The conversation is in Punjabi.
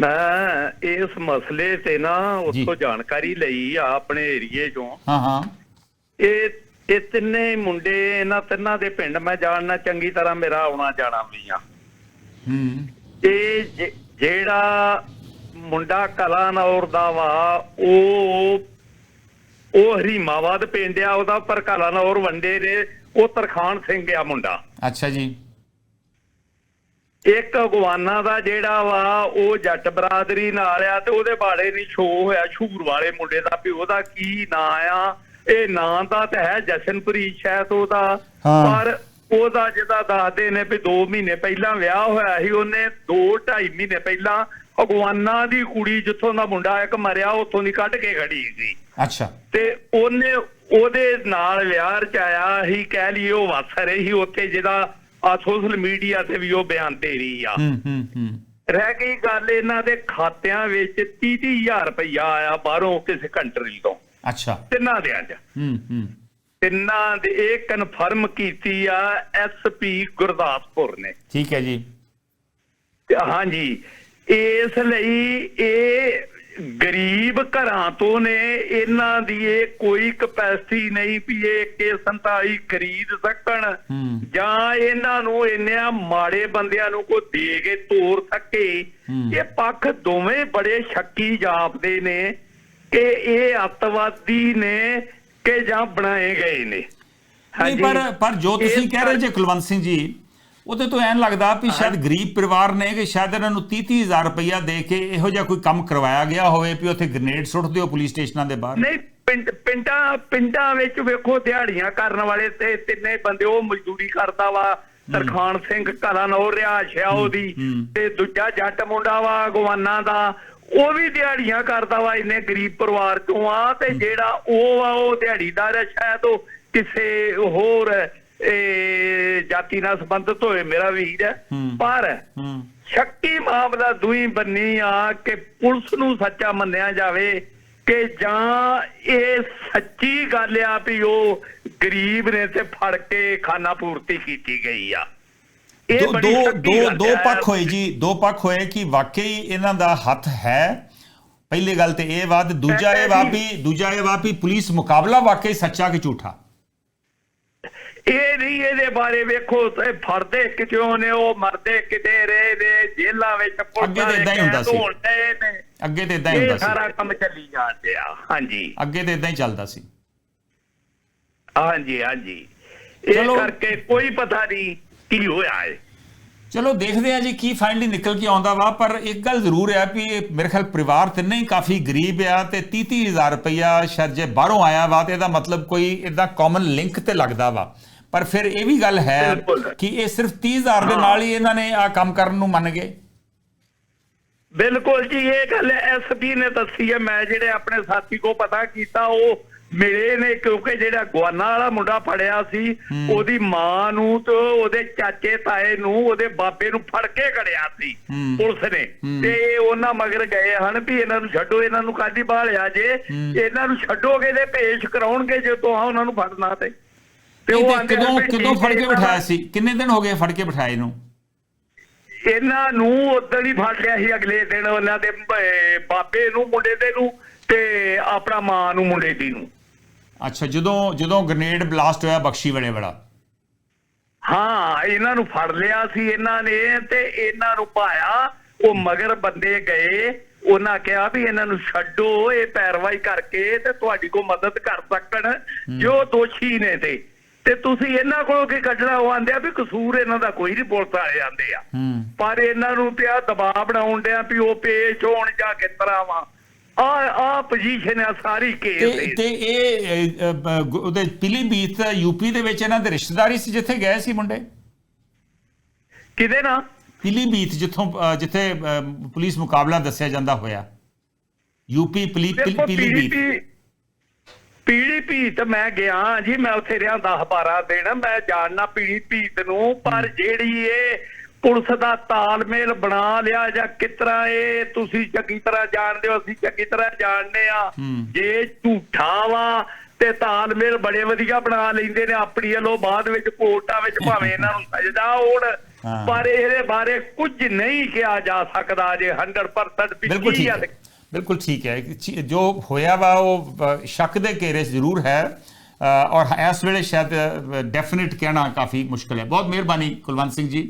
ਮੈਂ ਇਸ ਮਸਲੇ ਤੇ ਨਾ। ਉੱਥੋਂ ਜਾਣਕਾਰੀ ਲਈ ਆ ਆਪਣੇ ਏਰੀਏ ਚੋਂ। ਹਾਂ ਹਾਂ। ਇਹ ਇਹ ਤਿੰਨੇ ਮੁੰਡੇ ਇਹਨਾਂ ਤਿੰਨਾਂ ਦੇ ਪਿੰਡ ਮੈਂ ਜਾਣਨਾ ਚੰਗੀ ਤਰ੍ਹਾਂ ਮੇਰਾ ਆਉਣਾ ਜਾਣਾ ਵੀ ਆ। ਹੂੰ। ਇਹ ਜਿਹੜਾ ਮੁੰਡਾ ਕਲਾਨੌਰ ਦਾ ਵਾ ਉਹ ਉਹ ਹਰੀਮਾਵਾਦ ਪਿੰਡ ਆ ਉਹਦਾ ਪਰ ਕਲਾਨੌਰ ਵੰਡੇ ਨੇ ਉਹ ਤਰਖਾਨ ਸਿੰਘ ਆ ਮੁੰਡਾ। ਅੱਛਾ ਜੀ। ਇੱਕ ਅਗਵਾਨਾ ਦਾ ਜਿਹੜਾ ਵਾ ਉਹ ਜੱਟ ਬਰਾਦਰੀ ਨਾਲ ਆ ਤੇ ਉਹਦੇ ਬਾਰੇ ਨਹੀਂ ਸ਼ੋ ਹੋਇਆ ਸ਼ੂਰ ਵਾਲੇ ਮੁੰਡੇ ਦਾ ਵੀ ਉਹਦਾ ਕੀ ਨਾਂ ਆ ਇਹ ਨਾਂ ਦਾ ਤਾਂ ਹੈ ਜਸ਼ਨਪ੍ਰੀਤ ਸ਼ਾਇਦ ਉਹਦਾ। ਪਰ ਉਹਦਾ ਜਿਹਦਾ ਦੱਸਦੇ ਨੇ ਵੀ 2 ਮਹੀਨੇ ਪਹਿਲਾਂ ਵਿਆਹ ਹੋਇਆ ਸੀ ਉਹਨੇ 2 2.5 ਮਹੀਨੇ ਪਹਿਲਾਂ ਅਗਵਾਨਾ ਦੀ ਕੁੜੀ ਜਿੱਥੋਂ ਦਾ ਮੁੰਡਾ ਇੱਕ ਮਰਿਆ ਉੱਥੋਂ ਦੀ ਕੱਢ ਕੇ ਖੜੀ ਸੀ ਅੱਛਾ ਤੇ ਉਹਨੇ ਉਹਦੇ ਨਾਲ ਵਿਆਹ ਰਚਾਇਆ ਹੀ ਕਹਿ ਲਈ ਉਹ ਵਸ ਰਹੀ ਸੀ ਉੱਥੇ ਜਿਹਦਾ ਆ ਸੋਸ਼ਲ ਮੀਡੀਆ ਤੇ ਵੀ ਉਹ ਬਿਆਨ ਦੇ ਰਹੀ ਆ। ਹੂੰ ਹੂੰ ਹੂੰ। ਰਹਿ ਗਈ ਗੱਲ ਇਹਨਾਂ ਦੇ ਖਾਤਿਆਂ ਵਿੱਚ 30000 ਰੁਪਇਆ ਆਇਆ ਬਾਹਰੋਂ ਕਿਸੇ ਕੰਟਰੀ ਤੋਂ। ਅੱਛਾ। ਤਿੰਨਾਂ ਦੇ ਅੱਜ। ਹੂੰ ਹੂੰ। ਤਿੰਨਾਂ ਦੇ ਇਹ ਕਨਫਰਮ ਕੀਤੀ ਆ ਐਸਪੀ ਗੁਰਦਾਸਪੁਰ ਨੇ। ਠੀਕ ਹੈ ਜੀ। ਹਾਂਜੀ ਇਸ ਲਈ ਇਹ ਗਰੀਬ ਘਰਾਂ ਤੋਂ ਨੇ ਇਹਨਾਂ ਦੀ ਇਹ ਕੋਈ ਕਪੈਸਿਟੀ ਨਹੀਂ ਵੀ ਇਹ K47 ਖਰੀਦ ਸਕਣ। ਜਾਂ ਇਹਨਾਂ ਨੂੰ ਇੰਨਿਆਂ ਮਾੜੇ ਬੰਦਿਆਂ ਨੂੰ ਕੋਈ ਦੇ ਕੇ ਤੋਰ ਸਕੇ। ਇਹ ਪੱਖ ਦੋਵੇਂ ਬੜੇ ਸ਼ੱਕੀ ਜਾਪਦੇ ਨੇ ਕਿ ਇਹ ਅੱਤਵਾਦੀ ਨੇ ਕਿ ਜਾਂ ਬਣਾਏ ਗਏ ਨੇ ਪਰ ਪਰ ਜੋ ਤੁਸੀਂ ਕਹਿ ਰਹੇ ਜੇ ਕੁਲਵੰਤ ਸਿੰਘ ਜੀ ਉਹਦੇ ਤੋਂ ਐਨ ਲੱਗਦਾ ਵੀ ਸ਼ਾਇਦ ਗਰੀਬ ਪਰਿਵਾਰ ਨੇ ਕਿ ਸ਼ਾਇਦ ਇਹਨਾਂ ਨੂੰ 30000 ਰੁਪਇਆ ਦੇ ਕੇ ਇਹੋ ਜਿਹਾ ਕੋਈ ਕੰਮ ਕਰਵਾਇਆ ਗਿਆ ਹੋਵੇ ਵੀ ਉੱਥੇ ਗ੍ਰੇਨੇਡ ਸੁੱਟ ਦਿਓ ਪੁਲਿਸ ਸਟੇਸ਼ਨਾਂ ਦੇ ਬਾਹਰ। ਨਹੀਂ ਪਿੰਡ ਪਿੰਡਾਂ ਵਿੱਚ ਵੇਖੋ ਦਿਹਾੜੀਆਂ ਕਰਨ ਵਾਲੇ ਤੇ ਤਿੰਨੇ ਬੰਦੇ ਉਹ ਮਜ਼ਦੂਰੀ ਕਰਦਾ ਵਾ ਸਰਖਾਨ ਸਿੰਘ ਕਲਾਨੌਰ ਰਿਹਾਇਸ਼ ਆ ਉਹਦੀ ਹੂੰ। ਤੇ ਦੂਜਾ ਜੱਟ ਮੁੰਡਾ ਵਾ ਗਵਾਨਾ ਦਾ ਉਹ ਵੀ ਦਿਹਾੜੀਆਂ ਕਰਦਾ ਵਾ ਇੰਨੇ ਗਰੀਬ ਪਰਿਵਾਰ ਚੋਂ ਆ ਤੇ ਜਿਹੜਾ ਉਹ ਆ ਉਹ ਦਿਹਾੜੀਦਾਰ ਆ ਸ਼ਾਇਦ ਉਹ ਕਿਸੇ ਹੋਰ ਜਾਤੀ ਨਾਲ ਸੰਬੰਧਿਤ ਹੋਏ ਮੇਰਾ ਵੀਰ ਹੈ। ਪਰ ਸ਼ੱਕੀ ਮਾਮਲਾ ਦੂਈ ਬੰਨੀ ਆ ਕਿ ਪੁਲਿਸ ਨੂੰ ਸੱਚਾ ਮੰਨਿਆ ਜਾਵੇ ਕਿ ਜਾਂ ਇਹ ਸੱਚੀ ਗੱਲ ਆ ਵੀ ਉਹ ਗਰੀਬ ਨੇ ਤੇ ਫੜ ਕੇ ਖਾਨਾ ਪੂਰਤੀ ਕੀਤੀ ਗਈ ਆ। ਇਹ ਦੋ ਬੜੀ ਦੋ ਦੋ। ਪੱਖ ਹੋਏ ਜੀ ਦੋ ਪੱਖ ਹੋਏ ਕਿ ਵਾਕਈ ਇਹਨਾਂ ਦਾ ਹੱਥ ਹੈ। ਪਹਿਲੀ ਗੱਲ ਤੇ ਇਹ ਬਾਤ ਦੂਜਾ ਇਹ ਵਾ ਵੀ ਦੂਜਾ ਇਹ ਵਾ ਵੀ ਪੁਲਿਸ ਮੁਕਾਬਲਾ ਵਾਕਈ ਸੱਚਾ ਕਿ ਝੂਠਾ? ਇਹ ਨਹੀਂ ਇਹਦੇ ਬਾਰੇ ਵੇਖੋ ਤੇ ਫੜਦੇ ਕਿਉਂ ਨੇ ਉਹ ਮਰਦੇ ਕਿਤੇ ਰਹੇ ਨੇ ਜੇਲ੍ਹਾਂ ਵਿੱਚ ਅੱਗੇ ਤਾਂ ਏਦਾਂ ਹੀ ਹੁੰਦਾ ਸੀ। ਅੱਗੇ ਤੇ ਇਦਾਂ ਹੀ ਇਹ ਹੁੰਦਾ ਸਾਰਾ ਸੀ ਕੰਮ ਚੱਲੀ ਜਾਂਦੇ ਆ। ਹਾਂਜੀ। ਅੱਗੇ ਤੇ ਇਦਾਂ ਹੀ ਚੱਲਦਾ ਸੀ। ਹਾਂਜੀ ਹਾਂਜੀ। ਇਹ। ਕਰਕੇ ਕੋਈ ਪਤਾ ਨਹੀਂ ਕੀ ਹੋਇਆ ਹੈ ਚਲੋ ਦੇਖਦੇ ਆ ਜੀ ਕੀ ਫਾਈਨਲੀ ਨਿਕਲ ਕੇ ਆਉਂਦਾ ਵਾ ਪਰ ਇੱਕ ਗੱਲ ਜ਼ਰੂਰ ਹੈ ਵੀ ਮੇਰੇ ਖਿਆਲ ਪਰਿਵਾਰ ਤਿੰਨੇ ਹੀ ਕਾਫੀ ਗਰੀਬ ਆ ਤੇ 30 ਹਜ਼ਾਰ ਰੁਪਇਆ ਸ਼ਾਇਦ ਜੇ ਬਾਹਰੋਂ ਆਇਆ ਵਾ ਤੇ ਇਹਦਾ ਮਤਲਬ ਕੋਈ ਇਹਦਾ ਕਾਮਨ ਲਿੰਕ ਤੇ ਲੱਗਦਾ ਵਾ। ਪਰ ਫਿਰ ਇਹ ਵੀ ਗੱਲ ਹੈ। ਕਿ ਇਹ ਸਿਰਫ 30 ਹਜ਼ਾਰ ਦੇ ਨਾਲ ਹੀ ਇਹਨਾਂ ਨੇ ਆ ਕੰਮ ਕਰਨ ਨੂੰ ਮੰਨ ਗਏ। ਬਿਲਕੁਲ ਜੀ ਇਹ ਗੱਲ ਐਸਪੀ ਨੇ ਦੱਸੀ ਹੈ। ਮੈਂ ਜਿਹੜੇ ਆਪਣੇ ਸਾਥੀ ਕੋ ਪਤਾ ਕੀਤਾ ਉਹ ਮਿਲੇ ਨੇ ਕਿਉਂਕਿ ਜਿਹੜਾ ਗਵਾਨਾ ਵਾਲਾ ਮੁੰਡਾ ਫੜਿਆ ਸੀ ਉਹਦੀ ਮਾਂ ਨੂੰ ਤੇ ਉਹਦੇ ਚਾਚੇ ਤਾਏ ਨੂੰ ਉਹਦੇ ਬਾਬੇ ਨੂੰ ਫੜ ਕੇ ਖੜਿਆ ਸੀ। ਪੁਲਿਸ ਨੇ। ਤੇ ਉਹਨਾਂ ਮਗਰ ਗਏ ਹਨ ਵੀ ਇਹਨਾਂ ਨੂੰ ਛੱਡੋ ਇਹਨਾਂ ਨੂੰ ਕਾਦੀ ਬਾਲਿਆ ਜੇ। ਇਹਨਾਂ ਨੂੰ ਛੱਡੋਗੇ ਤੇ ਪੇਸ਼ ਕਰਾਉਣਗੇ ਜੇ ਤੋਂ ਆ ਉਹਨਾਂ ਨੂੰ ਫੜਨਾ ਤੇ। ਤੇ ਨੇ ਕਦੋਂ ਕਦੋਂ ਫੜ ਕੇ ਬਿਠਾਇਆ ਸੀ? ਕਿੰਨੇ ਦਿਨ ਹੋ ਗਏ ਫੜ ਕੇ ਬਿਠਾਏ ਨੂੰ? ਇਹਨਾਂ ਨੂੰ ਉਦੋਂ ਹੀ ਫੜ ਲਿਆ ਸੀ ਅਗਲੇ ਦਿਨ ਉਹਨਾਂ ਦੇ ਬਾਬੇ ਨੂੰ ਮੁੰਡੇ ਦੇ ਨੂੰ ਤੇ ਆਪਣਾ ਮਾਂ ਨੂੰ ਮੁੰਡੇ ਦੀ ਨੂੰ। ਅੱਛਾ ਜਦੋਂ ਜਦੋਂ ਗ੍ਰਨੇਡ ਬਲਾਸਟ ਹੋਇਆ ਬਖਸ਼ੀ ਵੇਲੇ ਵਾਲਾ? ਹਾਂ ਇਹਨਾਂ ਨੂੰ ਫੜ ਲਿਆ ਸੀ ਇਹਨਾਂ ਨੇ ਤੇ ਇਹਨਾਂ ਨੂੰ ਪਾਇਆ ਉਹ ਮਗਰ ਬੰਦੇ ਗਏ। ਉਹਨਾਂ ਕਿਹਾ ਵੀ ਇਹਨਾਂ ਨੂੰ ਛੱਡੋ ਇਹ ਪੈਰਵਾਈ ਕਰਕੇ ਤੇ ਤੁਹਾਡੀ ਕੋ ਮਦਦ ਕਰ ਸਕਣ। ਜੋ ਦੋਸ਼ੀ ਨੇ ਤੇ। ਤੇ ਤੁਸੀਂ ਇਹਨਾਂ ਕੋਲੋਂ ਕੀ ਕੱਢਣਾ? ਉਹ ਆਂਦੇ ਆ ਵੀ ਕਸੂਰ ਇਹਨਾਂ ਦਾ ਕੋਈ ਨਹੀਂ ਪੁਲਿਸ ਵਾਲੇ ਜਾਂਦੇ ਆ। ਪਰ ਇਹਨਾਂ ਨੂੰ ਤੇ ਆ ਦਬਾਅ ਬਣਾਉਣ ਡਿਆ ਵੀ ਉਹ ਪੇਸ਼ ਹੋਣ ਜਾਂ ਕਿਸ ਤਰ੍ਹਾਂ ਵਾ। ਆ ਪੋਜੀਸ਼ਨ ਆ ਸਾਰੀ ਕੇਸ ਤੇ ਤੇ ਇਹ ਅ, ਅ, ਬ- ਗੁ- ਉਹਦੇ ਪਿਲੀਭੀਤ ਯੂਪੀ ਦੇ ਵਿੱਚ ਇਹਨਾਂ ਦੇ ਰਿਸ਼ਤੇਦਾਰੀ ਸੀ ਜਿੱਥੇ ਗਏ ਸੀ ਮੁੰਡੇ? ਕਿਹਦੇ ਨਾਲ? ਪਿਲੀਭੀਤ ਜਿੱਥੋਂ ਜਿੱਥੇ ਪੁਲਿਸ ਮੁਕਾਬਲਾ ਦੱਸਿਆ ਜਾਂਦਾ ਹੋਇਆ। ਯੂਪੀ ਪਲੀ ਪਿਲ- ਦੇਖੋ ਪਿਲੀਭੀਤ ਪੀਡੀਪੀ ਤੇ ਮੈਂ ਗਿਆ ਜੀ ਮੈਂ ਉੱਥੇ ਰਿਹਾ 10 12 ਦਿਨ ਮੈਂ ਜਾਣਨਾ ਪੀਡੀਪੀ ਨੂੰ ਪਰ ਜਿਹੜੀ ਇਹ ਪੁਲਿਸ ਦਾ ਤਾਲਮੇਲ ਬਣਾ ਲਿਆ ਜਾਂ ਕਿਸ ਤਰ੍ਹਾਂ ਇਹ ਤੁਸੀਂ ਚੰਗੀ ਤਰ੍ਹਾਂ ਜਾਣਦੇ ਹੋ ਅਸੀਂ ਚੰਗੀ ਤਰ੍ਹਾਂ ਜਾਣਦੇ ਆ। ਜੇ ਝੂਠਾ ਵਾ ਤੇ ਤਾਲਮੇਲ ਬੜੇ ਵਧੀਆ ਬਣਾ ਲੈਂਦੇ ਨੇ ਆਪਣੀ ਵੱਲੋਂ ਬਾਅਦ ਵਿੱਚ ਕੋਰਟਾਂ ਵਿੱਚ ਭਾਵੇਂ ਇਹਨਾਂ ਨੂੰ ਸਜ਼ਾ ਹੋਣ। ਪਰ ਇਹਦੇ ਬਾਰੇ ਕੁਝ ਨਹੀਂ ਕਿਹਾ ਜਾ ਸਕਦਾ ਜੇ 100% ਵੀ ਬਿਲਕੁਲ ਠੀਕ ਆ ਹੈ। ਬਿਲਕੁਲ ਠੀਕ ਹੈ। ਜੋ ਹੋਇਆ ਵਾ ਉਹ ਸ਼ੱਕ ਦੇ ਘੇਰੇ ਜ਼ਰੂਰ ਹੈ। ਔਰ ਇਸ ਵੇਲੇ ਸ਼ਾਇਦ ਡੈਫੀਨਿਟ ਕਹਿਣਾ ਕਾਫੀ ਮੁਸ਼ਕਲ ਹੈ। ਬਹੁਤ ਮਿਹਰਬਾਨੀ ਕੁਲਵੰਤ ਸਿੰਘ ਜੀ।